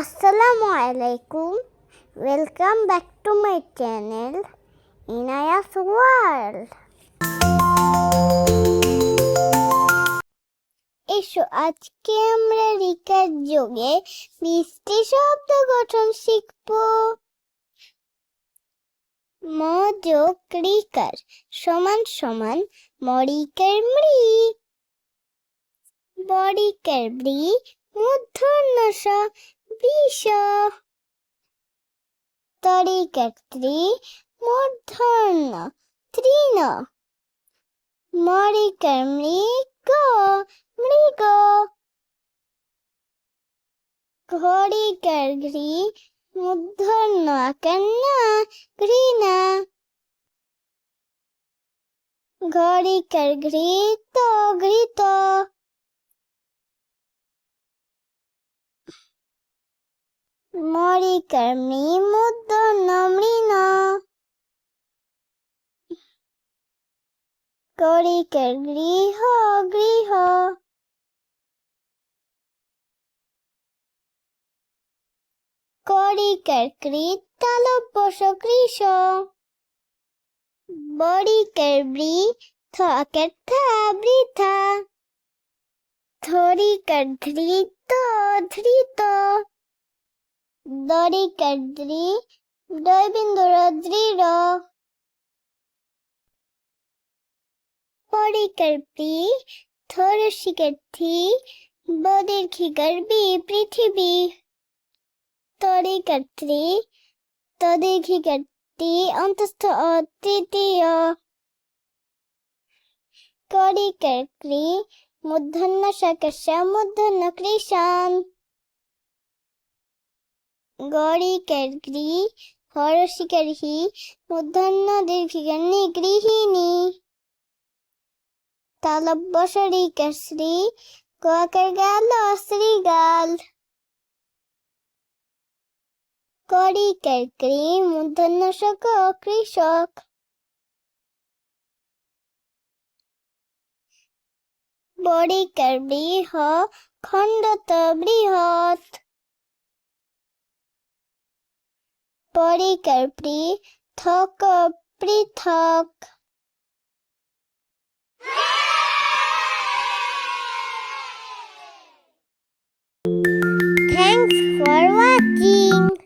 Assalamu আলাইকুম welcome back to my channel Inaya's World. এসো, আজকে আমরা রিকার যোগে মিষ্টি শব্দ গঠন শিখব। ম যোগ রিকার সমান সমান মরিকার মৃ। বরিকার বৃ মূর্ধন্য বিষ তরিকার ত্রি মূর্ধন্য তৃণ মরিকার মৃগ মৃগ ঘড়িকার ঘৃ মূর্ধন্য না ঘৃণা ঘড়িকার ঘৃত ঘৃত মরিকার মৃ মূর্ধন্য মৃণ করিকার গৃহ গৃহ। করিকার কৃত তালব্যস কৃষ। বরিকার বৃ থাকের থা বৃথা। ধরিকার ধৃত ধৃত। দরিকার দ্রি দয়বিন্দুর দৃঢ় পরিকার পি থরসিকার থি বদের খিকার বি পৃথিবী। তরিকার ত্রি তদের খিকার তি অন্তস্থ অ তৃতীয়। করিকার ক্রি মূর্ধন্য শাকাশ মূর্ধন্য কৃষাণ। গরিকার গ্রি হরসিকার হি মূর্ধন্য দীর্ঘিকার নি গৃহিণী। তালব্যসরিকার শ্রী কাকার গাল শ্রীগাল করিকার ক্রি মূর্ধন্য শক কৃষক। বরিকার বৃহ খণ্ডত বৃহৎ। পরিকার পৃথক পৃথক Thanks for watching.